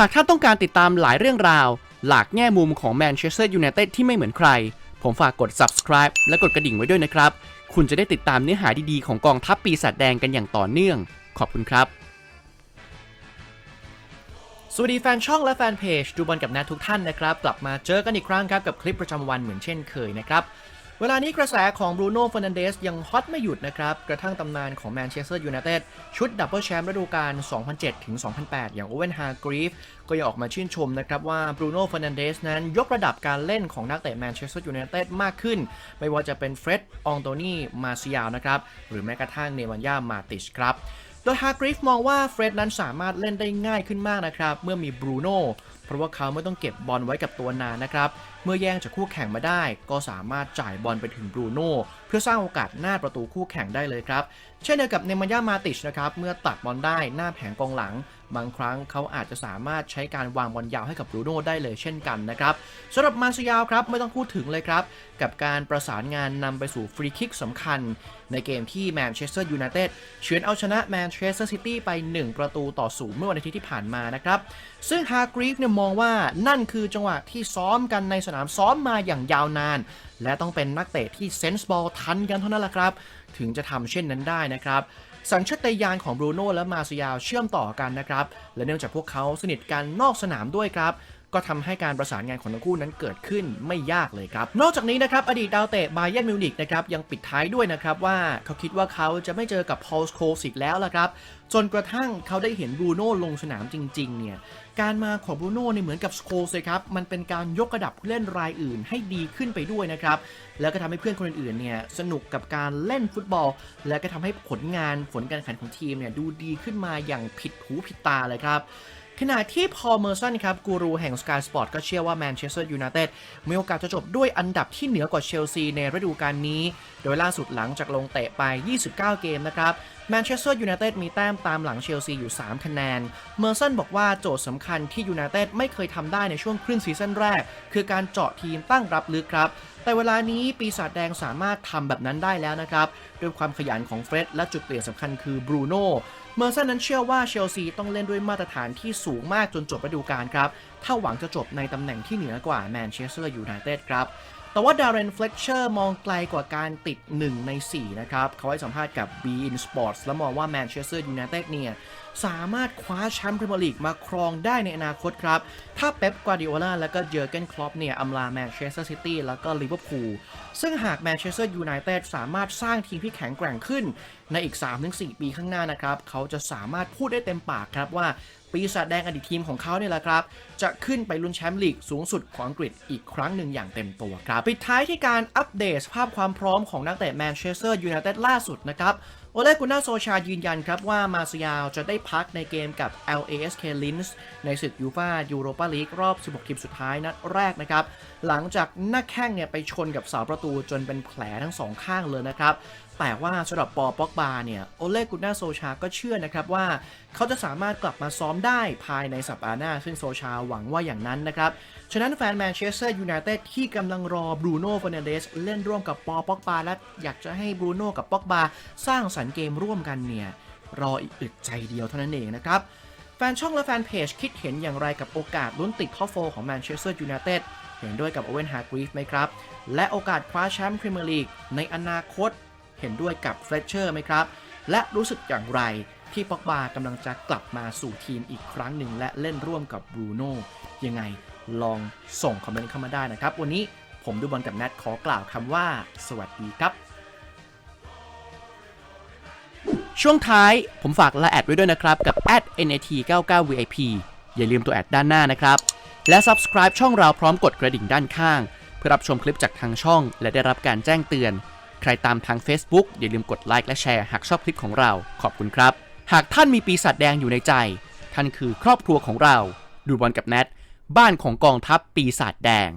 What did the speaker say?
หากท่านต้องการติดตามหลายเรื่องราว หลากแง่มุมของแมนเชสเตอร์ยูไนเต็ดที่ไม่เหมือนใคร ผมฝากกด subscribe และกดกระดิ่งไว้ด้วยนะครับ คุณจะได้ติดตามเนื้อหาดีๆของกองทัพปีศาจแดงกันอย่างต่อเนื่อง ขอบคุณครับ สวัสดีแฟนช่องและแฟนเพจดูบอลกับนาทุกท่านนะครับ กลับมาเจอกันอีกครั้งครับกับคลิปประจำวันเหมือนเช่นเคยนะครับ เวลานี้กระแสของบรูโน่เฟอร์นันเดสยังฮอตไม่หยุดนะครับ กระทั่งตำนานของแมนเชสเตอร์ยูไนเต็ดชุดดับเบิลแชมป์ฤดูกาล 2007 ถึง 2008 อย่างโอเวนฮาร์กรีฟก็ยังออกมาชื่นชมนะครับว่าบรูโน่เฟอร์นันเดสนั้นยกระดับการเล่นของนักเตะแมนเชสเตอร์ยูไนเต็ดมากขึ้น ไม่ว่าจะเป็นเฟร็ด อองโตนีมาซิยาลนะครับ หรือแม้กระทั่งเนวันยามาติชครับโดยฮากริฟมองว่าเฟร็ดนั้นสามารถเล่นได้ง่ายขึ้นมากนะครับ เมื่อมีบรูโน่เพราะว่าเขาไม่ต้องเก็บบอลไว้กับตัวนานนะครับ เมื่อแย่งจากคู่แข่งมาได้ ก็สามารถจ่ายบอลไปถึงบรูโน่เพื่อสร้างโอกาสหน้าประตูคู่แข่งได้เลยครับ เช่นเดียวกับเนมันยามาติชนะครับเมื่อตัดบอลได้หน้าแผงกองหลัง บางครั้งเขาอาจจะสามารถใช้การวางบอลยาวให้กับบรูโน่ได้เลยเช่นกันนะครับสำหรับมาซิยาวครับไม่ต้องพูดถึงเลยครับ กับการประสานงานนำไปสู่ฟรีคิกสำคัญ ในเกมที่แมนเชสเตอร์ยูไนเต็ดเฉือนเอาชนะแมนเชสเตอร์ซิตี้ไป 1 ประตูต่อศูนย์เมื่อวันอาทิตย์ที่ผ่านมานะครับซึ่งฮากรีฟเนี่ยมองว่านั่นคือจังหวะที่ซ้อมกันในสนามซ้อมมาอย่างยาวนาน และต้องเป็นนักเตะที่เซนส์บอลทันกันเท่านั้นแหละครับ ถึงจะทำเช่นนั้นได้นะครับสัญชาตญาณของบรูโน่และมาซิยาเชื่อมต่อกันนะครับ และเนื่องจากพวกเขาสนิทกันนอกสนามด้วยครับ ก็ทำให้การประสานงานของทั้งคู่นั้นเกิดขึ้นไม่ยากเลยครับ นอกจากนี้นะครับอดีตดาวเตะบาเย r n มิวนิกนะครับยังปิดท้ายด้วยนะครับว่าเขาคิดว่าเขาจะไม่เจอกับพอลสโคสิกแล้วละครับ จนกระทั่งเขาได้เห็นบรูโน่ลงสนามจริง ๆ เนี่ยการมาของบรูโน่เนี่ยเหมือนกับสโคลเลยครับ มันเป็นการยกระดับผู้เล่นรายอื่นให้ดีขึ้นไปด้วยนะครับ แล้วก็ทำให้เพื่อนคนอื่นๆเนี่ยสนุกกับการเล่นฟุตบอล และก็ทำให้ผลงานผลการแข่งขันของทีมเนี่ยดูดีขึ้นมาอย่างผิดหูผิดตาเลยครับ ขณะที่พอลเมอร์สันครับกูรูแห่ง Sky Sport ก็เชื่อว่าแมนเชสเตอร์ยูไนเต็ดมีโอกาสจะจบด้วยอันดับที่เหนือกว่าเชลซีในฤดูกาลนี้ โดยล่าสุดหลังจากลงเตะไป 29 เกมนะครับแมนเชสเตอร์ยูไนเต็ดมีแต้มตามหลังเชลซีอยู่ 3 คะแนน เมอร์สันบอกว่าโจทย์สำคัญที่ยูไนเต็ดไม่เคยทำได้ในช่วงครึ่งซีซั่นแรก คือการเจาะทีมตั้งรับลึกครับ แต่เวลานี้ปีศาจแดงสามารถทำแบบนั้นได้แล้วนะครับด้วยความขยันของเฟร็ดและจุดเปลี่ยนสำคัญคือบรูโน่เมอร์ซันนั้นเชื่อว่าเชลซีต้องเล่นด้วยมาตรฐานที่สูงมากจนจบฤดูกาลครับ ถ้าหวังจะจบในตำแหน่งที่เหนือกว่าแมนเชสเตอร์ยูไนเต็ดครับ แต่ว่าดาร์เรนเฟลเชอร์มองไกลกว่าการติด 1 ใน 4 นะครับ เขาให้สัมภาษณ์กับ b in Sports และมองว่าแมนเชสเตอร์ยูไนเต็ดเนี่ย สามารถคว้าแชมป์พรีเมียร์ลีกมาครองได้ในอนาคตครับ ถ้าเป๊ปกวาดิโอลาและก็เยอร์เกนคลอปเนี่ยอำลาแมนเชสเตอร์ซิตี้แล้วก็ลิเวอร์พูลซึ่งหากแมนเชสเตอร์ยูไนเต็ดสามารถสร้างทีมที่แข็งแกร่งขึ้น ในอีก 3-4 ปีข้างหน้านะครับเขาจะสามารถพูดได้เต็มปากครับว่า ปีศาจแดงอดีตทีมของเขาเนี่ยแหละครับ จะขึ้นไปลุ้นแชมป์ลีกสูงสุดของอังกฤษอีกครั้งหนึ่งอย่างเต็มตัวครับ ปิดท้ายที่การอัปเดตภาพความพร้อมของนักเตะแมนเชสเตอร์ยูไนเต็ดล่าสุดนะครับ โอเลกุน่าโซชายืนยันครับว่ามาซิยาวจะได้พักในเกมกับ LASK Linz ในศึกยูฟายูโรปาลีกรอบ 16 ทีมสุดท้ายนัดแรกนะครับ หลังจากหน้าแข้งเนี่ยไปชนกับเสาประตูจนเป็นแผลทั้งสองข้างเลยนะครับ แต่ว่าสำหรับปอป็อกบาเนี่ยโอเลกุน่าโซชาก็เชื่อนะครับว่า เขาจะสามารถกลับมาซ้อมได้ภายในสัปดาห์หน้า ซึ่งโซชาหวังว่าอย่างนั้นนะครับ ฉะนั้นแฟนแมนเชสเตอร์ยูไนเต็ดที่กำลังรอบรูโน่เฟอร์นันเดสเล่นร่วมกับปอป็อกบาและอยากจะให้บรูโน่กับป็อกบาสร้างสรรค์เกมร่วมกันเนี่ยรออีกอึดใจเดียวเท่านั้นเองนะครับ แฟนช่องและแฟนเพจคิดเห็นอย่างไรกับโอกาสลุ้นติดท็อปโฟของแมนเชสเตอร์ยูไนเต็ดเห็นด้วยกับโอเวนฮาร์กรีฟไหมครับ และโอกาสคว้าแชมป์พรีเมียร์ลีกในอนาคตเห็นด้วยกับเฟรเชอร์ไหมครับ และรู้สึกอย่างไรที่ป็อกบากำลังจะกลับมาสู่ทีมอีกครั้งหนึ่ง และเล่นร่วมกับบรูโน่ยังไงลองส่งคอมเมนต์เข้ามาได้นะครับ วันนี้ผมดูบอลกับแนทขอกล่าวคำว่า สวัสดีครับ ช่วงท้ายผมฝากละแอดไว้ด้วยนะครับ กับ @nat99vip อย่าลืมตัวแอดด้านหน้านะครับ และ subscribe ช่องเราพร้อมกดกระดิ่งด้านข้าง เพื่อรับชมคลิปจากทางช่อง และได้รับการแจ้งเตือน ใครตามทาง Facebook อย่าลืมกดไลค์และแชร์หากชอบคลิปของเรา ขอบคุณครับ หากท่านมีปีศาจแดงอยู่ในใจ ท่านคือครอบครัวของเรา ดูบอลกับแนทบ้านของกองทัพปีศาจแดง